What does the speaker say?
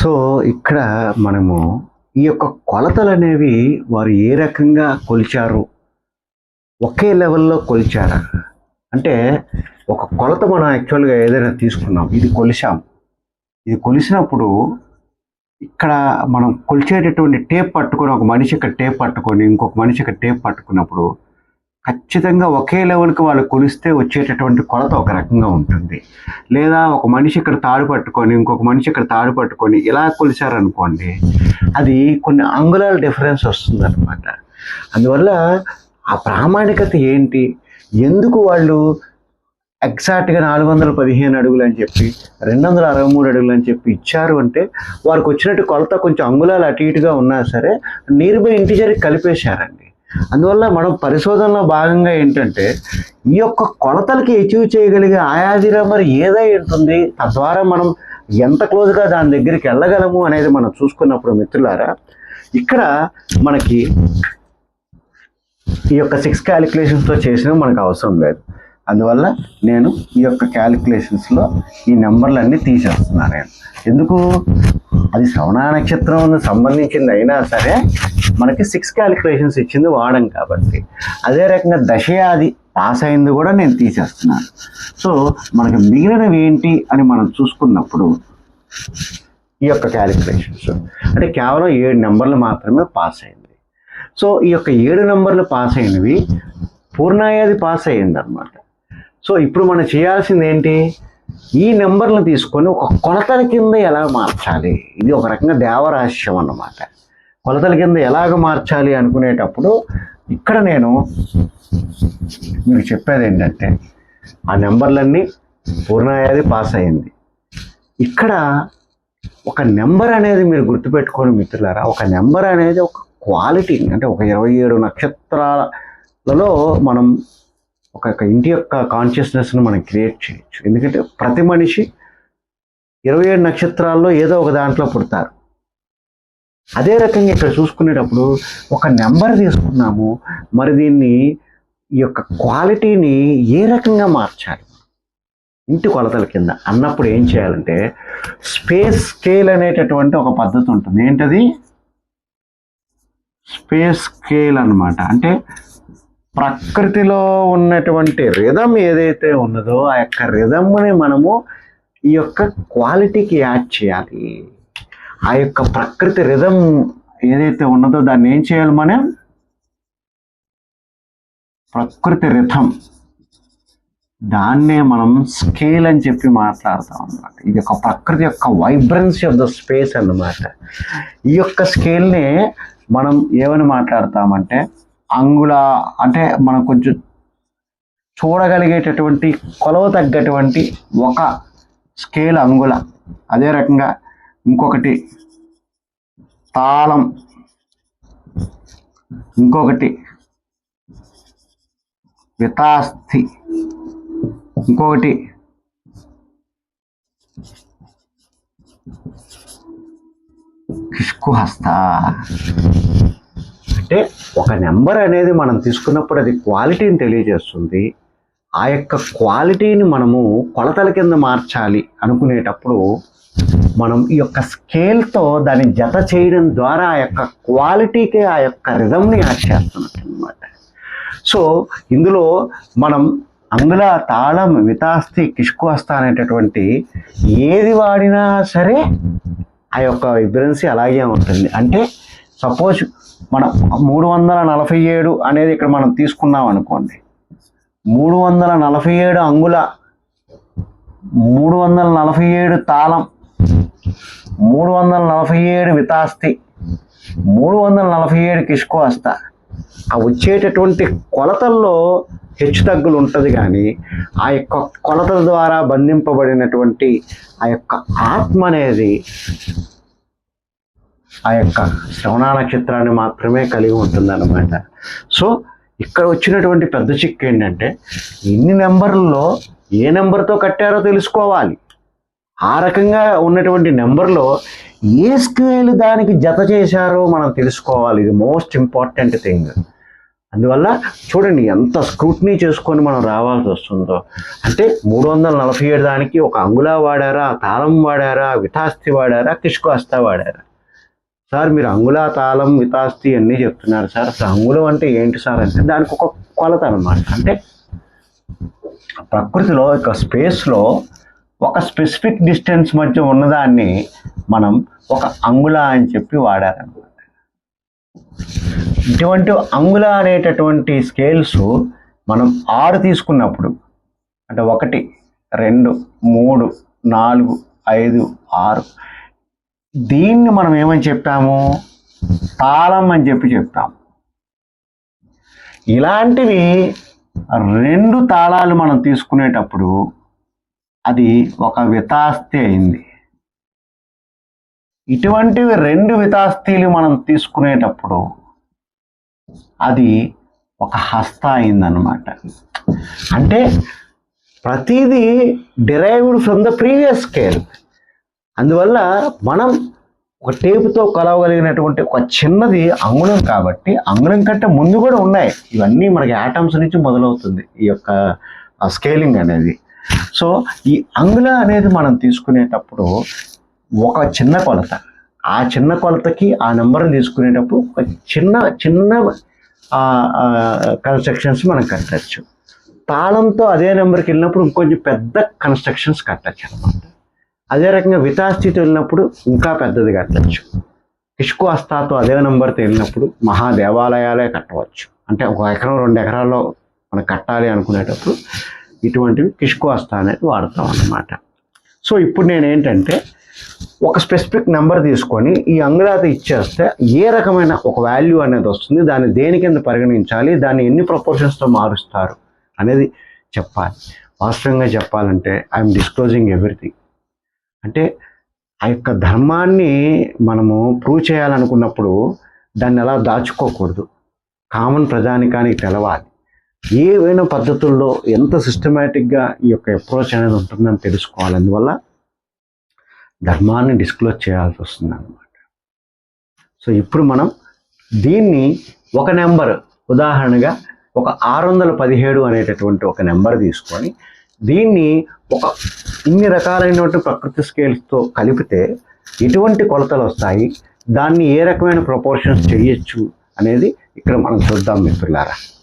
So ఇక్కడ మనము ఈ యొక్క కొలతలు అనేవి వారు ఏ రకంగా కొలిచారు? ఒకే లెవెల్లో కొలిచారా? అంటే ఒక కొలత మనం యాక్చువల్గా ఏదైనా తీసుకున్నాం ఇది కొలిసాం ఇది కొలిసినప్పుడు ఇక్కడ మనం కొలిచేటటువంటి టేప్ పట్టుకొని ఒక మనిషి ఇక్కడ టేప్ పట్టుకొని ఇంకొక మనిషి ఇక్కడ టేప్ పట్టుకున్నప్పుడు ఖచ్చితంగా ఒకే లెవెల్కి వాళ్ళు కొలిస్తే వచ్చేటటువంటి కొలత ఒక రకంగా ఉంటుంది. లేదా ఒక మనిషి ఇక్కడ తాడు పట్టుకొని ఇంకొక మనిషి ఇక్కడ తాడు పట్టుకొని ఇలా కొలిచారనుకోండి అది కొన్ని అంగుళాల డిఫరెన్స్ వస్తుందన్నమాట. అందువల్ల ఆ ప్రామాణికత ఏంటి? ఎందుకు వాళ్ళు ఎగ్జాక్ట్గా నాలుగు వందల పదిహేను అడుగులు అని చెప్పి రెండు వందల అరవై మూడు అడుగులు అని చెప్పి ఇచ్చారు అంటే వారికి వచ్చినట్టు కొలత కొంచెం అంగుళాలు అటు ఇటుగా ఉన్నా సరే నియర్బై ఇంటిజర్కి కలిపేశారండి. అందువల్ల మనం పరిశోధనలో భాగంగా ఏంటంటే ఈ యొక్క కొలతలకి అచీవ్ చేయగలిగే ఆయాదిరా మరి ఏదై ఉంటుంది తద్వారా మనం ఎంత క్లోజ్గా దాని దగ్గరికి వెళ్ళగలము అనేది మనం చూసుకున్నప్పుడు మిత్రులారా ఇక్కడ మనకి ఈ యొక్క సిక్స్ క్యాలిక్యులేషన్స్తో చేసిన మనకు అవసరం లేదు. అందువల్ల నేను ఈ యొక్క క్యాలిక్యులేషన్స్లో ఈ నెంబర్లన్నీ తీసేస్తున్నాను. నేను ఎందుకు? అది శ్రవణ నక్షత్రం సంబంధించింది అయినా సరే మనకి సిక్స్ క్యాలిక్యులేషన్స్ ఇచ్చింది వాడం కాబట్టి. అదే రకంగా దశయాది పాస్ అయింది కూడా నేను తీసేస్తున్నాను. సో మనకి మిగిలినవి ఏంటి అని మనం చూసుకున్నప్పుడు ఈ యొక్క క్యాలిక్యులేషన్స్ అంటే కేవలం ఏడు నెంబర్లు మాత్రమే పాస్ అయింది. సో ఈ యొక్క ఏడు నెంబర్లు పాస్ అయినవి పూర్ణాయాది పాస్ అయ్యింది అనమాట సో ఇప్పుడు మనం చేయాల్సింది ఏంటి? ఈ నెంబర్లు తీసుకొని ఒక కొలతల కింద ఎలా మార్చాలి? ఇది ఒక రకంగా దేవరహస్యం అన్నమాట. కొలతల కింద ఎలాగ మార్చాలి అనుకునేటప్పుడు ఇక్కడ నేను మీకు చెప్పేది ఏంటంటే ఆ నెంబర్లన్నీ పూర్ణాయాది పాస్ అయింది. ఇక్కడ ఒక నెంబర్ అనేది మీరు గుర్తుపెట్టుకోండి మిత్రులారా ఒక నెంబర్ అనేది ఒక క్వాలిటీ అంటే ఒక ఇరవై ఏడు నక్షత్రాలలో మనం ఒక ఒక ఇంటి యొక్క కాన్షియస్నెస్ను మనం క్రియేట్ చేయొచ్చు. ఎందుకంటే ప్రతి మనిషి ఇరవై ఏడు నక్షత్రాల్లో ఏదో ఒక దాంట్లో పుడతారు. అదే రకంగా ఇక్కడ చూసుకునేటప్పుడు ఒక నెంబర్ తీసుకున్నాము. మరి దీన్ని ఈ యొక్క క్వాలిటీని ఏ రకంగా మార్చాలి? ఇంటి కొలతల కింద అన్నప్పుడు ఏం చేయాలంటే స్పేస్ స్కేల్ అనేటటువంటి ఒక పద్ధతి ఉంటుంది. ఏంటది? స్పేస్ స్కేల్ అన్నమాట. అంటే ప్రకృతిలో ఉన్నటువంటి రిధం ఏదైతే ఉన్నదో ఆ యొక్క రిధమ్ని మనము ఈ యొక్క క్వాలిటీకి యాడ్ చేయాలి. ఆ యొక్క ప్రకృతి రిధం ఏదైతే ఉన్నదో దాన్ని ఏం చేయాలి మనం? ప్రకృతి రిథం దాన్నే మనం స్కేల్ అని చెప్పి మాట్లాడతాం అనమాట ఇది ఒక ప్రకృతి యొక్క వైబ్రెన్సీ ఆఫ్ ద స్పేస్ అన్నమాట. ఈ యొక్క స్కేల్ని మనం ఏమని మాట్లాడతామంటే అంగుళ అంటే మనం కొంచెం చూడగలిగేటటువంటి కొలవ తగ్గటువంటి ఒక స్కేల్ అంగుళ. అదే రకంగా ఇంకొకటి తాళం. ఇంకొకటి వితాస్థి. ఇంకొకటి కిష్కుహస్త. అంటే ఒక నెంబర్ అనేది మనం తీసుకున్నప్పుడు అది క్వాలిటీని తెలియజేస్తుంది. ఆ యొక్క క్వాలిటీని మనము కొలతల కింద మార్చాలి అనుకునేటప్పుడు మనం ఈ యొక్క స్కేల్తో దాన్ని జత చేయడం ద్వారా ఆ యొక్క క్వాలిటీకి ఆ యొక్క రిధంని యాడ్ చేస్తున్నట్టు అనమాట సో ఇందులో మనం అందులో తాళం వితాస్తి కిష్కోస్త అనేటటువంటి ఏది వాడినా సరే ఆ యొక్క విబ్రెన్సీ అలాగే ఉంటుంది. అంటే సపోజ్ మనం మూడు వందల నలభై ఏడు అనేది ఇక్కడ మనం తీసుకున్నాం అనుకోండి. మూడు వందల నలభై ఏడు అంగుళ మూడు వందల నలభై ఏడు తాళం మూడు వందల నలభై ఏడు వితాస్తి మూడు వందల నలభై ఏడు కిష్కుహస్త ఆ వచ్చేటటువంటి కొలతల్లో హెచ్చు తగ్గులు ఉంటుంది కానీ ఆ యొక్క కొలతల ద్వారా బంధింపబడినటువంటి ఆ యొక్క ఆత్మ అనేది ఆ యొక్క శ్రవణ నక్షత్రాన్ని మాత్రమే కలిగి ఉంటుందన్నమాట. సో ఇక్కడ వచ్చినటువంటి పెద్ద చిక్కు ఏంటంటే ఇన్ని నెంబర్లలో ఏ నెంబర్తో కట్టారో తెలుసుకోవాలి. ఆ రకంగా ఉన్నటువంటి నెంబర్లో ఏ స్కేల్ దానికి జత చేశారో మనం తెలుసుకోవాలి. ఇది మోస్ట్ ఇంపార్టెంట్ థింగ్. అందువల్ల చూడండి ఎంత స్క్రూట్నీ చేసుకొని మనం రావాల్సి వస్తుందో. అంటే మూడు వందల నలభై ఏడు దానికి ఒక అంగుళా వాడారా తాళం వాడారా వితాస్తి వాడారా కిష్కుస్తా వాడారా? సార్ మీరు అంగుళా తాళం వితాస్తి అన్నీ చెప్తున్నారు సార్. అసలు అంగుళం అంటే ఏంటి సార్ అంటే దానికి ఒక కొలత అనమాట అంటే ప్రకృతిలో ఒక స్పేస్లో ఒక స్పెసిఫిక్ డిస్టెన్స్ మధ్య ఉన్నదాన్ని మనం ఒక అంగుళ అని చెప్పి వాడారనమాట ఇటువంటి అంగుళ అనేటటువంటి స్కేల్స్ మనం ఆరు తీసుకున్నప్పుడు అంటే ఒకటి రెండు మూడు నాలుగు ఐదు ఆరు దీన్ని మనం ఏమని చెప్పాము? తాళం అని చెప్పి చెప్తాము ఇలాంటివి రెండు తాళాలు మనం తీసుకునేటప్పుడు అది ఒక వితాస్తి అయింది. ఇటువంటివి రెండు వితాస్తీలు మనం తీసుకునేటప్పుడు అది ఒక హస్త అయిందనమాట అంటే ప్రతిదీ derived from the previous scale. అందువల్ల మనం ఒక టేపుతో కొలవగలిగినటువంటి ఒక చిన్నది అంగుళం కాబట్టి అంగుళం కంటే ముందు కూడా ఉన్నాయి. ఇవన్నీ మనకి యాటమ్స్ నుంచి మొదలవుతుంది ఈ యొక్క స్కేలింగ్ అనేది. సో ఈ అంగుళ అనేది మనం తీసుకునేటప్పుడు ఒక చిన్న కొలత. ఆ చిన్న కొలతకి ఆ నెంబర్ని తీసుకునేటప్పుడు ఒక చిన్న చిన్న కన్స్ట్రక్షన్స్ మనం కట్టచ్చు. తాళంతో అదే నెంబర్కి వెళ్ళినప్పుడు ఇంకొంచెం పెద్ద కన్స్ట్రక్షన్స్ కట్టచ్చు అనమాట అదే రకంగా వితాస్థితి వెళ్ళినప్పుడు ఇంకా పెద్దది కట్టచ్చు. కిష్కువస్తాతో అదే నెంబర్తో వెళ్ళినప్పుడు మహాదేవాలయాలే కట్టవచ్చు. అంటే ఒక ఎకరం రెండు ఎకరాల్లో మనం కట్టాలి అనుకునేటప్పుడు ఇటువంటివి కిష్కు అస్తా అనేది వాడతాం అన్నమాట. సో ఇప్పుడు నేను ఏంటంటే ఒక స్పెసిఫిక్ నెంబర్ తీసుకొని ఈ అంగుళాత ఇచ్చేస్తే ఏ రకమైన ఒక వాల్యూ అనేది వస్తుంది దాన్ని దేని కింద పరిగణించాలి దాన్ని ఎన్ని ప్రపోర్షన్స్తో మారుస్తారు అనేది చెప్పాలి. వాస్తవంగా చెప్పాలంటే ఐఎమ్ డిస్క్లోజింగ్ ఎవ్రీథింగ్ అంటే ఆ యొక్క ధర్మాన్ని మనము ప్రూవ్ చేయాలనుకున్నప్పుడు దాన్ని ఎలా దాచుకోకూడదు. కామన్ ప్రజానికానికి తెలవాలి. ఏవైనా పద్ధతుల్లో ఎంత సిస్టమేటిక్గా ఈ యొక్క అప్రోచ్ అనేది ఉంటుందని తెలుసుకోవాలి అందువల్ల ధర్మాన్ని డిస్క్లోజ్ చేయాల్సి వస్తుంది అనమాట సో ఇప్పుడు మనం దీన్ని ఒక నెంబర్ ఉదాహరణగా ఒక ఆరు వందల పదిహేడు అనేటటువంటి ఒక నెంబర్ తీసుకొని దీన్ని ఒక ఇన్ని రకాలైనటువంటి ప్రకృతి స్కేల్స్తో కలిపితే ఎటువంటి కొలతలు వస్తాయి? దాన్ని ఏ రకమైన ప్రపోర్షన్స్ చేయొచ్చు? అనేది ఇక్కడ మనం చూద్దాం మిత్రులారా.